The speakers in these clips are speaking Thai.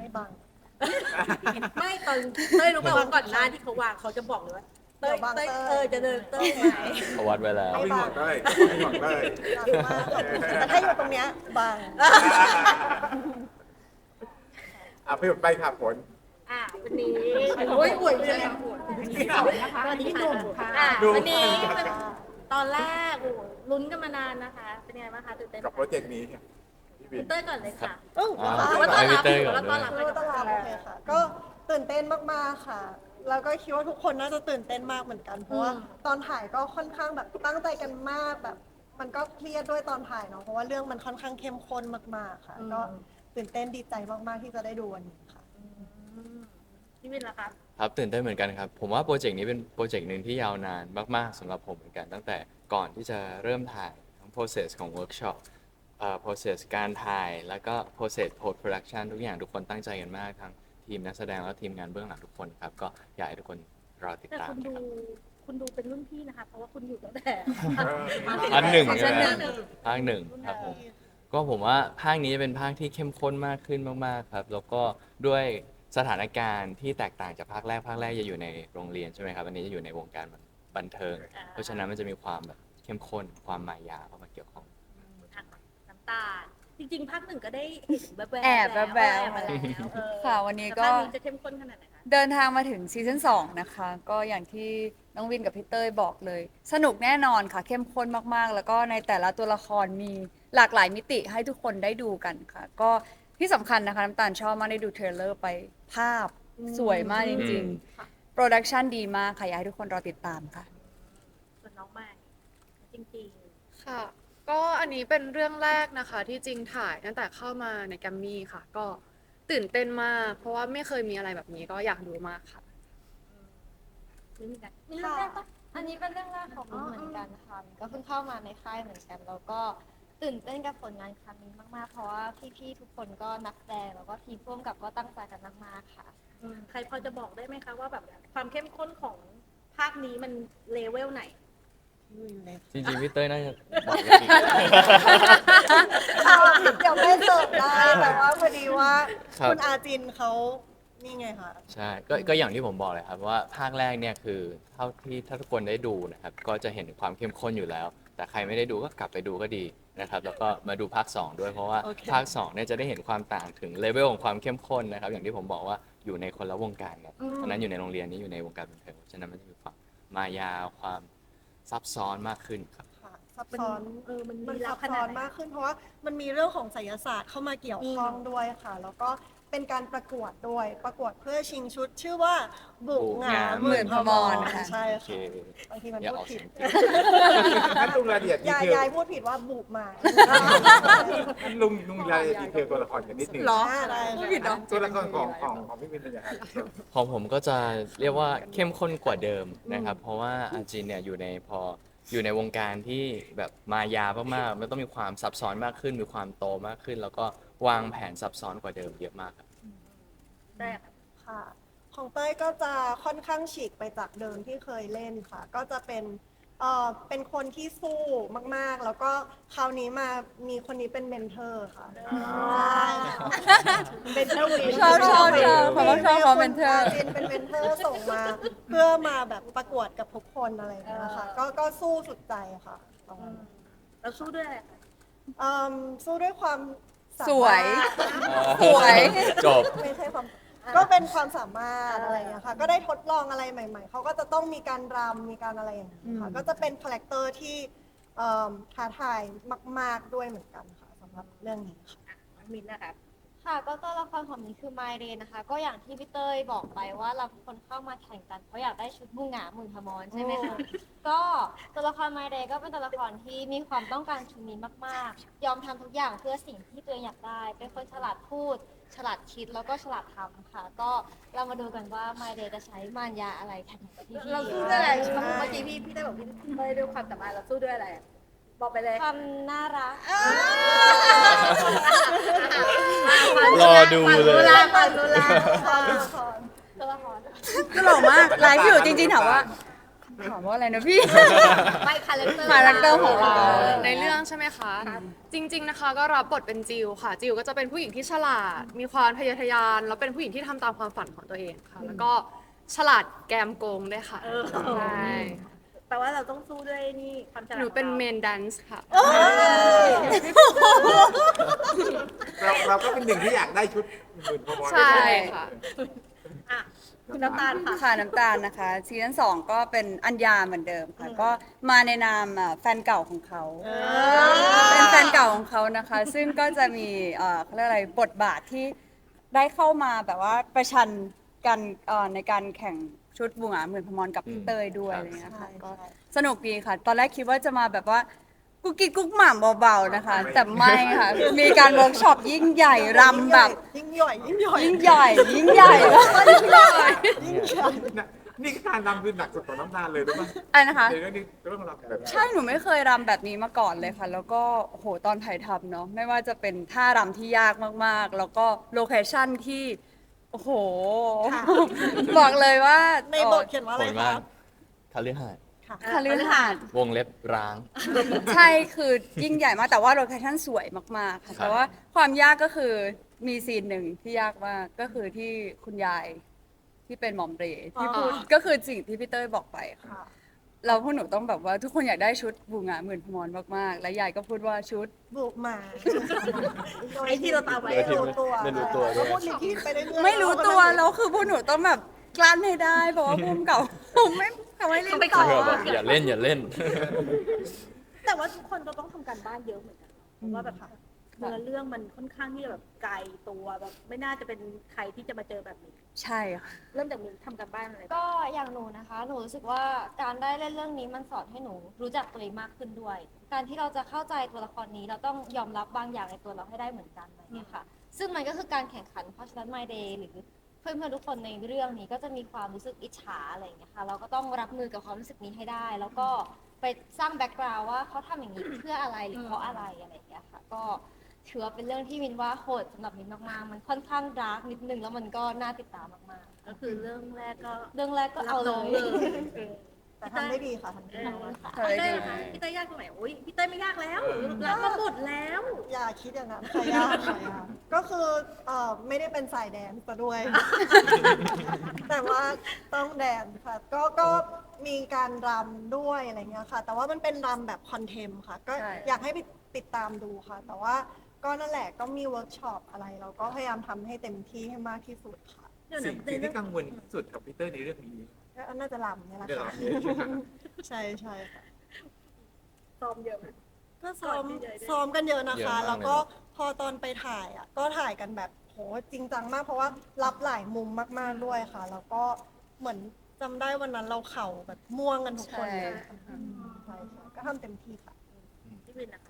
ไม่บัง ไม่ตอนเต้ยรู้ไหมว่าก่อนหน้าที่เขาวางเขาจะบอกเลยว่าเต้ยเดี๋ยวบางเต้ยเต้ยเออจะเดินเต้ยไหมเขาวัดไว้แล้วเขาเป็นห่วงเต้ยเขาเป็นห่วงเต้ยรักมากขอบคุณแต่ถ้าอยู่ตรงเนี้ยบังอะไปไปค่ะผล อะวันนี้โอ้ยป่วยเลยอะนะคะวันนี้พี่หนุ่มค่ะอะดูวันนี้เป็นตอนแรกโอ้โหลุ้นกันมานานนะคะ เป็นยังไงบ้างคะตื่นเต้นไหม กับโปรเจกต์นี้ค่ะ พี่วินเต้ยก่อนเลยค่ะอื้ออ่าเหรอว่าคะต้อนให้รับพี่เต้ยก่อนแล้วต้อนรับรู้ว่าต้องรับโอเคค่ะ ก็ตื่นเต้นมากๆค่ะ แล้วก็คิดว่าทุกคนน่าจะตื่นเต้นมากเหมือนกัน เพราะว่าตอนถ่ายก็ค่อนข้างแบบตั้งใจกันมากแบบ มันก็เครียดด้วยตอนถ่ายเนาะ เพราะว่าเรื่องมันค่อนข้างเข้มข้นมากๆค่ะ ก็ตื่นเต้นดีใจมากๆที่จะได้ดูวันนี้ค่ะอืมพี่วินล่ะครับครับตื่นเต้นเหมือนกันครับ ผมว่าโปรเจกต์นี้เป็นโปรเจกต์หนึ่งที่ยาวนานมาก ๆสำหรับผมเหมือนกัน ตั้งแต่ก่อนที่จะเริ่มถ่ายทั้ง process ของ workshop เอ่อ process การถ่าย แล้วก็ process post production ทุกอย่างทุกคนตั้งใจกันมากทั้งทีมนักแสดงและทีมงานเบื้องหลังทุกคนครับ ก็อยากให้ทุกคนรอติดแต่ตามคุณนะดูครับ คุณดูเป็นรุ่นพี่นะคะ เพราะว่าคุณอยู่ตั้งแต่ อันหนึ่ง อัใช่ไหมนหนึ่ง ภาคหนึ่งครับผม ก็ผมว่าภาคนี้เป็นภาคที่เข้มข้นมากขึ้นมากๆครับ แล้วก็ด้วยสถานการณ์ที่แตกต่างจากภาคแรกภาคแรกจะอยู่ในโรงเรียนใช่ไหมครับอันนี้จะอยู่ในวงการบันเทิงอ่าเพราะฉะนั้นมันจะมีความแบบเข้มข้นความมายาเข้ามาเกี่ยวข้องอะน้ำ ตาลจริงๆภาคหนึ่งก็ได้เห็นแบบๆแอบแบบๆแอบมาแล้วเออค่ะ วันนี้ก็แต่ภาคนี้จะเข้มข้นขนาดไหนคะเดินทางมาถึงซีซั่น2นะคะ ก็อย่างที่น้องวินกับพี่เต้ยบอกเลย สนุกแน่นอนค่ะ เข้มข้นมากๆ แล้วก็ในแต่ละตัวละครมีหลากหลายมิติให้ทุกคนได้ดูกันค่ะ ก็ที่สำคัญนะคะ น้ำตาลชอบมากได้ดูเทรลเลอร์ไปภาพสวยมากจริงๆ โปรดักชันดีมากค่ะ อยากให้ทุกคนรอติดตามค่ะ ส่วนน้องใหม่จริงค่ะ ก็อันนี้เป็นเรื่องแรกนะคะ ที่จริงถ่ายตั้งแต่เข้ามาในแกรมมี่ค่ะ ก็ตื่นเต้นมาก เพราะว่าไม่เคยมีอะไรแบบนี้ก็อยากดูมากค่ะๆนี่มีกันมีเรื่อค่ะงแรกปะอันนี้เป็นเรื่องแรกของมิ้นเหมือนกันค่ะมิ้นก็เพิ่งเข้ามาในค่ายเหมือนกันแล้วก็ตื่นเต้นกับผลงานครั้งนี้มากๆ เพราะว่าพี่ๆทุกคนก็นักแสดงแล้วก็ทีมร่วมกับก็ตั้งใจกันมากๆค่ะ อืมใครพอจะบอกได้ไหมคะว่าแบบความเข้มข้นของภาคนี้มันเลเวลไหน จริงๆพี่เต้ยน่าจะบอกได้ดีเอาเดี๋ยวไม่เสิร์ฟได้แต่ว่าพอดีว่าครับคุณอาจินเขานี่ไงคะใช่ก็ก็อย่างที่ผมบอกเลยครับว่าภาคแรกเนี่ยคือเท่าที่ถ้าทุกคนได้ดูนะครับ ก็จะเห็นความเข้มข้นอยู่แล้ว แต่ใครไม่ได้ดูก็กลับไปดูก็ดีนะครับ แล้วก็มาดูภาค 2 ด้วยเพราะว่าโอเคภาค2เนี่ยจะได้เห็นความต่างถึงเลเวลของความเข้มข้นนะครับ อย่างที่ผมบอกว่าอยู่ในคนละวงการกันอันนั้นอยู่ในโรงเรียนนี้อยู่ในวงการบันเทิงฉะนั้นมันจะมีความมายาความ ซับซ้อนมากขึ้นครับ ค่ะซับซ้อนเออมันมันมีลัซับบขซ้นาอดนไหนมากขึ้นเพราะว่ามันมีเรื่องของไสยศาสตร์เข้ามาเกี่ยวข้องด้วยค่ะ แล้วก็เป็นการประกวดด้วยประกวดเพื่อชิงชุด ชื่อว่าบุกหงาหมื่นพมรค่ะ ใช่โอเคค่ะบางทีมันอย่าพูอดอกผิเสีดยงผิดงั้นลุงรายละเอียดดียายเทลยายพูดผิดว่าบุกมางั้น ลุงลุงรายละเอียดดีเทลตัวละครกันนิดหนึ่งเหรอได้ พูดผิดเหรอ ตัวละครของของของพี่วินเป็นยังไงของผมก็จะเรียกว่าเข้มข้นกว่าเดิมนะครับ เพราะว่าอาจินเนี่ยอยู่ในพออยู่ในวงการที่แบบมายามากๆมันต้องมีความซับซ้อนมากขึ้น มีความโตมากขึ้น แล้วก็วางแผนซับซ้อนกว่าเดิมเยอะมากครับแรกค่ะ ของเต้ยก็จะค่อนข้างฉีกไปจากเดิมที่เคยเล่นค่ะ ก็จะเป็น เอ่อเป็นคนที่สู้มากๆ แล้วก็คราวนี้มามีคนนี้เป็นเมนเทอร์ค่ะใช่เมนเทอร์วินชอบชอบชอบเพราะว่าชอบเขาเป็นเทอร์เป็นเป็นเมนเทอร์ส่งมา เพื่อมาแบบประกวดกับทุกคนอะไรอย่างเงี้ยค่ะก็ก็สู้สุดใจค่ะตรงนั้นเราสู้ด้วยอะไรคะเอิ่มสู้ด้วยความามารถสวยสวย จบ ไม่ใช่ความ ก็เป็นความสามารถอะไรอย่างเงี้ยค่ะ ก็ได้ทดลองอะไรใหม่ๆ เขาก็จะต้องมีการรำมีการอะไรอย่างเงี้ยค่ะ ก็จะเป็นคาแรคเตอร์ที่เอิ่มท้าทายมาก ๆด้วยเหมือนกันค่ะสำหรับเรื่องนี้ค่ะน้องมินนะครับ ค่ะก็ตัวละครของมิ้นคือไมเรนนะคะ ก็อย่างที่พี่เต้ยบอกไปว่าเราทุกคนเข้ามาแข่งกันเพราะอยากได้ชุดบุงหงาหมื่นพมรใช่ไหมคะก็ตัวละครไมเรนก็เป็นตัวละครที่มีความต้องการชุดนี้มากๆ ยอมทำทุกอย่างเพื่อสิ่งที่ตัวเองอยากได้ เป็นคนฉลาดพูด ฉลาดคิดแล้วก็ฉลาดทำค่ะ ก็เรามาดูกันว่าไมเรนจะใช้มารยาอะไรแข่งกับพี่ๆเราสู้ด้วยอะไรเมื่อกี้พี่พี่ได้บอกพี่ไม่ได้ด้วยความสามารถเราสู้ด้วยอะไรอะบอกไปเลยความน่ารักรอดูเลยรู้ละฟังรู้ละตัวละคร ตลกมากไลฟ์อยู่จริงๆถามว่า ถามว่าอะไรนะพี่ ไปคาแรคเตอร์คาแรคเตอร์ของเรา ในเรื่องใช่ไหมคะ จริง ๆนะคะ ก็รับบทเป็นจิวค่ะ จิวก็จะเป็นผู้หญิงที่ฉลาด มีความทะเยอทะยาน แล้วเป็นผู้หญิงที่ทำตามความฝันของตัวเองค่ะ แล้วก็ฉลาดแกมโกงด้วยค่ะเออ ใช่แปลว่าเราต้องสู้ด้วยนี่ความฉลาดหนูเป็นของราเมนแดนซ์ค่ะ เราเราก็เป็นหนึ่งที่อยากได้ชุดหมื่นพมรใช่ค่ะอะ คุณน้ำตาลค่ะ ค่ะน้ำตาลนะคะซีซั่นสองก็เป็นอัญญาเหมือนเดิมค่ะ ก็มาในนามอะแฟนเก่าของเขาเป็นแฟนเก่าของเขานะคะ ซึ่งก็จะมีเอ่อเขาเรียกอะไรบทบาทที่ได้เข้ามาแบบว่าประชันกันเอ่อในการแข่งชุดบุงหงาหมื่นพมรกับพี่เตยด้วยครับอะไรเงี้ยค่ะใช่ก็ใช่สนุกดีค่ะ ตอนแรกคิดว่าจะมาแบบว่า กุ๊กกิ๊กกุ๊กหม่ำเบาๆนะคะ แต่ไม่ค่ะ มีการเวิร์กช็อปยิ่งใหญ่รำแบบยิ่งใหญ่ยิ่งใหญ่ยิ่งใหญ่ ยิ่งใหญ่แล้วยิ่งใหญ่นะนี่การรำคือหนักสุดของน้ำตาลเลยรู้ป่ะอะไรนะคะ ในเรื่องนี้เรื่องรำแบบใช่หนูไม่เคยรำแบบนี้มาก่อนเลยค่ะ แล้วก็โอ้โหตอนถ่ายทำเนาะไม่ว่าจะเป็นท่ารำที่ยากมากๆ แล้วก็โลเคชั่นที่โอ้โหบอกเลยว่าในบทเขียนว่าอะไรผลคว่ารับคาลือหาด ค่ะคาลือหาดวงเล็บร้าง ใช่คือยิ่งใหญ่มาก แต่ว่าโลเคชั่นสวยมากๆค่ะครับแต่ว่าความยากก็คือมีซีนหนึ่งที่ยากมากก็คือที่คุณยายที่เป็นหมอมเรที่พูดอ๋อ ก็คือสิ่งที่พี่เต้ยบอกไปค่ะค่ะ เราพวกหนูต้องแบบว่าทุกคนอยากได้ชุดบูงาหมื่นพมรมากๆ และยายก็พูดว่าชุด บุกมาไอ้ที่เราตามไว้ไม่รู้ตัวไม่รู้ตัวด้วยก็พูดลิขิตไปเรื่อยๆไม่รู้ตัวแล้วคือพวกหนูต้องแบบกลั้นให้ได้เพราะว่าภูมิเก่าผม ไม่เขาไม่เล่นต่อคือแบบอย่าเล่นอย่าเล่น แต่ว่าทุกคนเราต้องทำการบ้านเยอะเหมือนกันเพราะว่าแบบเนื้อเรื่องมันค่อนข้างที่จะแบบไกลตัวแบบไม่น่าจะเป็นใครที่จะมาเจอแบบนี้ ใช่ค่ะเริ่มจากมีทำการบ้านอะไรบ้างก็อย่างหนูนะคะ หนูรู้สึกว่าการได้เล่นเรื่องนี้มันสอนให้หนูรู้จักตัวเองมากขึ้นด้วย การที่เราจะเข้าใจตัวละครนี้ เราต้องยอมรับบางอย่างในตัวเราให้ได้เหมือนกันอะไรอย่างเงี้ยค่ะ ซึ่งมันก็คือการแข่งขันเพราะฉะนั้น My Day หรือ เพื่อนๆทุกคนในเรื่องนี้ก็จะมีความรู้สึกอิจฉาอะไรอย่างเงี้ยค่ะเราก็ต้องรับมือกับความรู้สึกนี้ให้ได้ แล้วก็ไปสร้างแบ็กกราวด์ว่าเขาทำอย่างนี้เพื่ออะไรหรือเพราะอะไรอะไรอย่างเงี้ยค่ะก็ถือว่าเป็นเรื่องที่มินว่าโหดสำหรับมินมากๆ มันค่อนข้างดาร์กนิดนึงแล้วมันก็น่าติดตามมากๆก็คือเรื่องแรกก็เรื่องแรกก็เอาเลรับน้งยเออ แต่ทำได้ดีค่ะทำได้เอดีอมากค่ะใช่พี่เต้ยใช่พี่เต้ยยากตรงไหนอุ้ยพี่เต้ยไม่ยากแล้วรับมาหมดแล้วอย่าคิดอย่างนั้นค่ะยากค่ะยากก็คือเอ่อไม่ได้เป็นสายแดนซ์ซะด้วย แต่ว่าต้องแดนซ์ค่ะ ก็ก็มีการรำด้วยอะไรเงี้ยค่ะ แต่ว่ามันเป็นรำแบบคอนเทมค่ะ ก็ใช่ อยากให้ไปติดตามดูค่ะ แต่ว่าก็นั่นแหละก็มีเวิร์กช็อปอะไร เราก็พยายามทำให้เต็มที่ให้มากที่สุดค่ะ เดี๋ยวสิ่นะงในสิ่งเรื่อที่งกังวลที่สุดกับพีเตอร์ในเรื่องนี้ก็น่าจะรำเนี่ยแหละเรื่องค่ะนี้ใช่ใช่ค่ะ ซ้อมเยอะไหม ก็ซ้อมก่อนที่จะได้ ซ้อมกันเยอะนะเยอะคะ มากเลย แล้วก็พอตอนไปถ่ายอะ ก็ถ่ายกันแบบโหจริงจังมาก เพราะว่ารับหลายมุมมากๆด้วยค่ะ แล้วก็เหมือนจำได้วันนั้นเราเข่าแบบม่วงกันทุกคนเลยใช่อืมใช่ใช่ก็ทำเต็มที่ค่ะ พี่วินนะคะ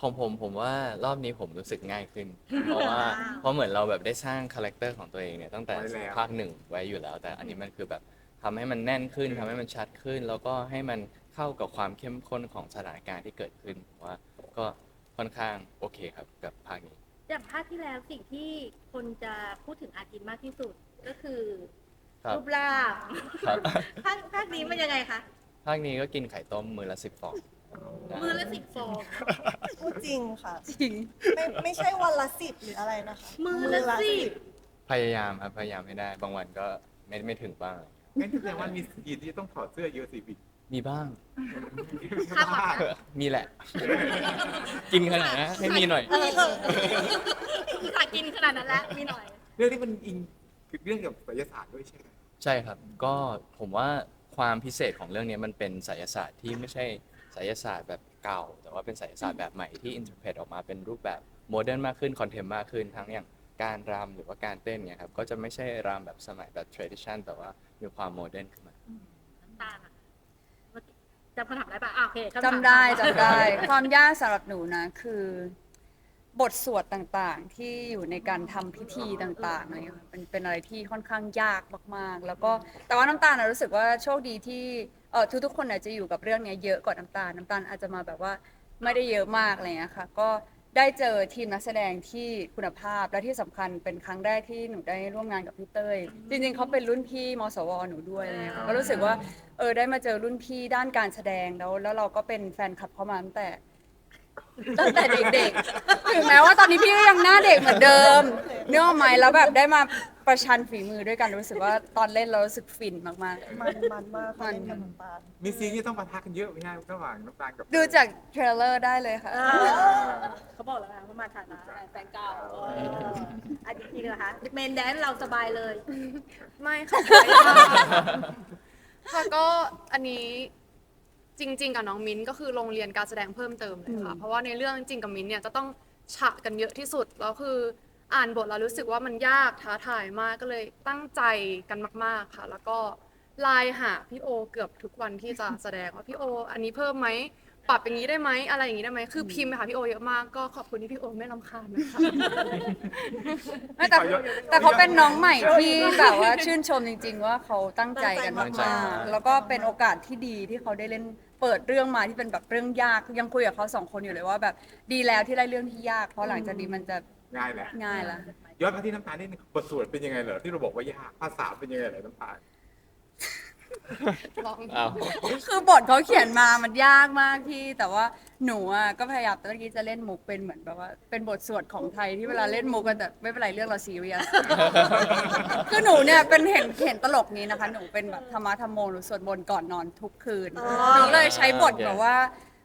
ของผมผมว่ารอบนี้ผมรู้สึกง่ายขึ้น เพราะว่าเพราะเหมือนเราแบบได้สร้างคาแรคเตอร์ของตัวเองเนี่ยตั้งแต่ไว้แล้ว ภาคหนึ่งไว้อยู่แล้ว แต่อันนี้มันคือแบบทำให้มันแน่นขึ้นทำให้มันชัดขึ้น แล้วก็ให้มันเข้ากับความเข้มข้นของสถานการณ์ที่เกิดขึ้นผมว่าก็ค่อนข้างโอเคครับกับภาคนี้อย่างภาคที่แล้วสิ่งที่คนจะพูดถึงอาจินมากที่สุดก็คือครับ รูปร่างครับ ภาคภาคนี้มันยังไงคะ ภาคนี้ก็กินไข่ต้มมือละสิบฟอง มือละสิบฟอง พูดจริงค่ะ จริง ไม่ไม่ใช่วันละสิบหรืออะไรนะคะมือละสิบ พยายามครับพยายามให้ได้ บางวันก็ไม่ไม่ถึงบ้าง งั้นแสดงว่ามีสีนที่ต้องถอดเสื้อเยอะสิพี่มีบ้าง คาดหวังนะ มีแหละ กินขนาดนะให้มีหน่อย เอออุตส่าห์กินขนาดนั้นแล้วมีหน่อย เรื่องนี้มันอิงคือเรื่องเกี่ยวกับศิลศาสตร์ด้วยใช่ไหมใช่ครับ ก็ผมว่าความพิเศษของเรื่องนี้มันเป็นไสยศาสตร์ที่ไม่ใช่ ไสยศาสตร์แบบเก่า แต่ว่าเป็นไสยศาสตร์แบบใหม่ที่อินเทอร์เพตออกมาเป็นรูปแบบโมเดิร์นมากขึ้นคอนเทมมากขึ้น ทั้งอย่างการรำหรือว่าการเต้นเนี่ยครับก็จะไม่ใช่รำแบบสมัยแบบ tradition แต่ว่ามีความโมเดิร์นขึ้นมา น้ำตาลอะเมื่อกี้จำคำถามได้ปะอะโอเคคำถามจำได้จำได้ ความยากสำหรับหนูนะคือบทสวดต่างๆ ที่อยู่ในการทำพิธีต่างๆอะไรอย่างเงี้ยค่ะเป็นเป็นอะไรที่ค่อนข้างยากมากๆ แล้วก็แต่ว่าน้ำตาลนะรู้สึกว่าโชคดีที่ เออทุกๆคนอาจจะอยู่กับเรื่องเนี้ยเยอะกว่าน้ำตาลน้ำตาลอาจจะมาแบบว่าไม่ได้เยอะมากอะไรอย่างเงี้ยค่ะ ก็ได้เจอทีมนักแสดงที่คุณภาพและที่สำคัญเป็นครั้งแรกที่หนูได้ร่วมงานกับพี่เต้ยจริงๆเขาเป็นรุ่นพี่มสวหนูด้วยอะไรเงี้ยค่ะก็รู้สึกว่าเออได้มาเจอรุ่นพี่ด้านการแสดงแล้วแล้วเราก็เป็นแฟนคลับเขามาตั้งแต่ ตั้งแต่เด็กๆ ถึงแม้ว่าตอนนี้พี่ก็ยังหน้าเด็กเหมือนเดิมเนื้ออกไหมแล้วแบบได้มาประชันฝีมือด้วยกันรู้สึกว่าตอนเล่นเรารู้สึกฟินมากมันมันมากค่ะเล่นกับน้ำตาลมีซีนที่ต้องปะทะกันเยอะไหมฮะระหว่างน้ำตาลกับ ๆ ดูจากเทรลเลอร์ได้เลยค่ะ เขาบอกแล้วนะว่ามาฐานะแฟนเก่าเอออันจริงๆนะคะเมนแดนเราสบายเลย ไม่ค่ะ ค่ะก็อันนี้ จริง ๆ กับน้องมิ้นก็คือโรงเรียนการแสดงเพิ่มเติมเลยค่ะ เพราะว่าในเรื่องจริงกับมิ้นเนี่ยจะต้องฉะกันเยอะที่สุดแล้วคืออ่านบทแล้วรู้สึกว่ามันยากท้าทายมากก็เลยตั้งใจกันมาก ๆค่ะ แล้วก็ไลน์หาพี่โอเกือบทุกวันที่จะแสดงว่าพี่โอ อันนี้เพิ่มไหม ปรับอย่างนี้ได้ไหมอะไรอย่างนี้ได้ไหมคือพิมพ์ไปหาพี่โอเยอะมากก็ขอบคุณที่พี่โอไม่รำคาญนะคะไม่แต่แต่เขาเป็นน้องใหม่ที่แบบว่าชื่นชมจริง ๆ ว่าเขาตั้งใจกันตั้งใจมามาก กๆแล้วก็เป็นโอกาสที่ดีที่เขาได้เล่นเปิดเรื่องมาที่เป็นแบบเรื่องยากยังคุยกับเขาสองคนอยู่เลยว่าแบบดีแล้วที่ได้เรื่องที่ยากเพราะหลังจากนี้มันจะง่ายแหละง่ายละย้อนมาที่น้ำตาลนิดนึงบทสวดเป็นยังไงเหรอที่เราบอกว่ายากภาษาเป็นยังไงเหรอน้ำตาล ลองอ้าวคือบทเขาเขียนมามันยากมากพี่ แต่ว่าหนูอะก็พยายามตอนกี้จะเล่นมุกเป็นเหมือนแบบว่า เป็นบทสวดของไทยที่เวลาเล่นมุกกันแต่ไม่เป็นไรเรื่องเราซีเรียส คือหนูเนี่ยเป็นเห็นเห็นตลกนี้นะคะ หนูเป็นแบบธรรมะธรรมโมหรือสวดมนต์ก่อนนอนทุกคืนอ๋อหนูเลยใช้บทโอเคแบบว่า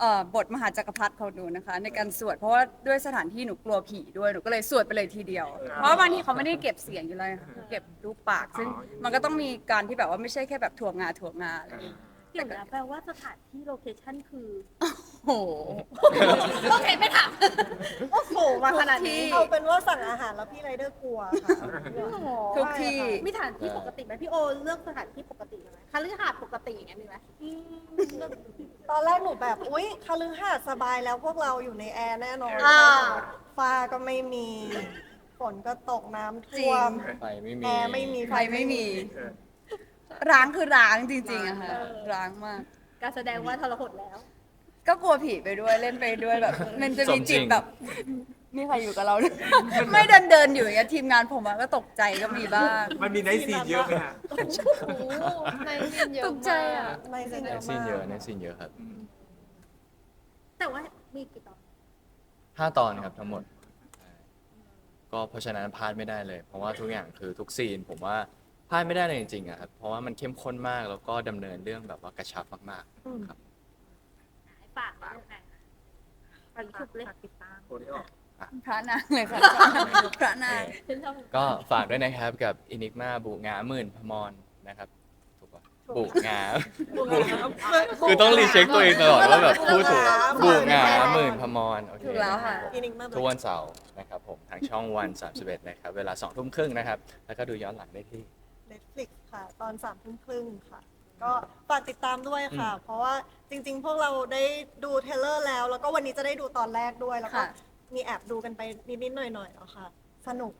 เอ่อบทมหาจักรพรรดิของหนูนะคะ ในการสวดเพราะว่าด้วยสถานที่หนูกลัวผีด้วยหนูก็เลยสวดไปเลยทีเดียว เพราะว่าบางทีเขาไม่ได้เก็บเสียงอยู่เลยค่ะเก็บรูปปาก ซึ่งมันก็ต้องมีการที่แบบว่าไม่ใช่แค่แบบถ่วงงาถ่วงงาอะไรอย่างเงี้ย เดี๋ยวนะแปลว่าสถานที่โลเคชั่นคือ โอ้โห โอเคไม่ถาม โอ้โหมาขนาดนี้เอาเป็นว่าสั่งอาหารแล้วพี่ไรเดอร์กลัวค่ะทุกที่ มีสถานที่ปกติไหมพี่โอเลือกสถานที่ปกติไหมคฤหาสน์ปกติอย่างเงี้ยมีไหมตอนแรกหนูแบบ อุ๊ยคาลือหาดสบายแล้วพวกเราอยู่ในแอร์แน่นอนอ่า ฟ้าก็ไม่มี ฝนก็ตกน้ำท่วมไฟไม่มี แอร์ไม่มีไฟไม่มี เออ ร้างคือร้างจริงๆอะค่ะ ร้างมาก การแสดงว่าทรหดแล้ว ก็กลัวผีไปด้วยเล่นไปด้วยแบบ มันจะมีสมจริจิตงแบบนี่ใครอยู่กับเราเนี่ยไม่เดินเดินๆอยู่อย่างเงี้ยทีมงานผมอะก็ตกใจก็มีบ้าง มันมีไนท์ซีนเยอะไหมฮะในซีนเยอะตกใจอะ ในซีนในเยอะซีนเยอะมากในซีนเยอะครับแต่ว่ามีกี่ตอนห้าตอนครับทั้งหมด ก็เพราะฉะนั้นพลาดไม่ได้เลย เพราะว่าทุกอย่างคือทุกซีน ผมว่าพลาดไม่ได้เลยจริงๆอะครับเพราะว่ามันเข้มข้นมากแล้วก็ดำเนินเรื่องแบบว่ากระชับมากๆครับ ฝากเรื่องไหนฝากชุบเลยติดตามโอ้นี่ออกพระนางเลยค่ะ พระนาง ฉันชอบก็ฝากด้วยนะครับกับอินิกมาบุงาหมื่นพมรนะครับถูกปะบุงา คือต้องรีเช็คตัวเองตลอดว่าแบบพูดถูกบุงาหมื่นพมรโอเคถูกแล้วค่ะ อินิกมาทุกวันเสาร์นะครับผมทางช่องวัน 31นะครับเวลา2ทุ่มครึ่งนะครับ แล้วก็ดูย้อนหลังได้ที่เน็ตฟลิกค่ะ ตอนสามทุ่มครึ่งค่ะ ก็ฝากติดตามด้วยค่ะ เพราะว่าจริง ๆ พวกเราได้ดูเทรลเลอร์แล้ว แล้วก็วันนี้จะได้ดูตอนแรกด้วยแล้วก็ค่ะ มีแอบดูกันไปนิดๆหน่อยๆแล้วค่ะ สนุก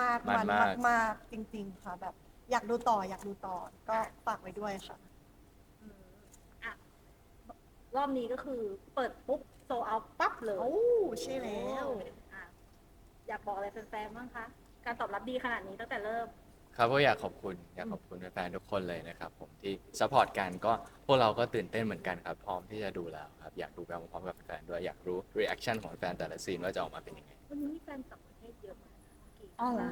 มากๆมัมันนมาก มากๆจริง ๆ ค่ะ แบบอยากดูต่ออยากดูต่อก็ฝากไว้ด้วยค่ะอะรอบนี้ก็คือเปิดปุ๊บโซเอาปั๊บเลยโอ้ใช่แล้ว อะอยากบอกอะไรแฟนๆบ้างคะ การตอบรับดีขนาดนี้ตั้งแต่เริ่ม ครับก็อยากขอบคุณอยากขอบคุณแฟนๆทุกคนเลยนะครับผมที่ซัพพอร์ตกันก็พวกเราก็ตื่นเต้นเหมือนกันครับพร้อมที่จะดูแล้วครับอยากดูไปพร้อมๆกับแฟนๆด้วยอยากรู้รีแอคชั่นของแฟนแต่ละซีนว่าจะออกมาเป็นยังไงวันนี้มีแฟนต่างประเทศเยอะมากนะกี่อ๋อเหรอ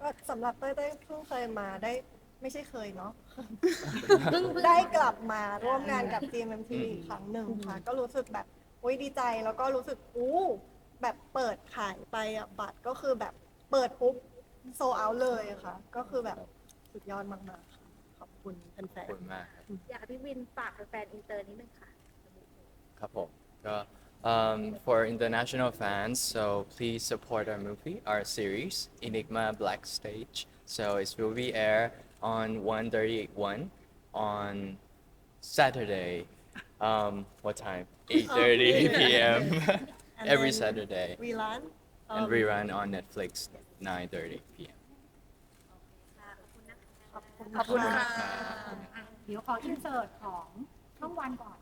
ก็สำหรับเต้ยเต้ยเพิ่งเคยมาได้ไม่ใช่เคยเนาะได้กลับมาร่วมงานกับ GMMT อีกครั้งหนึ่งค่ะ ก็รู้สึกแบบอุ้ยดีใจแล้วก็รู้สึกอู้แบบเปิดขายไปอะบัตรก็คือแบบเปิดปุ๊บ โซเอาเลยค่ะ ก็คือแบบสุดยอดมากๆค่ะขอบคุณแฟขอบนคุณมากครับ อยากให้พี่วินฝากแฟนๆอินเตอร์นิดนึงค่ะครับผมก็ um, for international fans so please support our movie our series Enigma Black Stage so it will be air on 131 on Saturday um, what time 8:30 p.m. And every then Saturday ๆวีลัน and rerun on Netflix 9:30 p.m. ขอบคุณขอบคุณค่ะค่ะ เดี๋ยวขออินเสิร์ตของช่องวันก่อน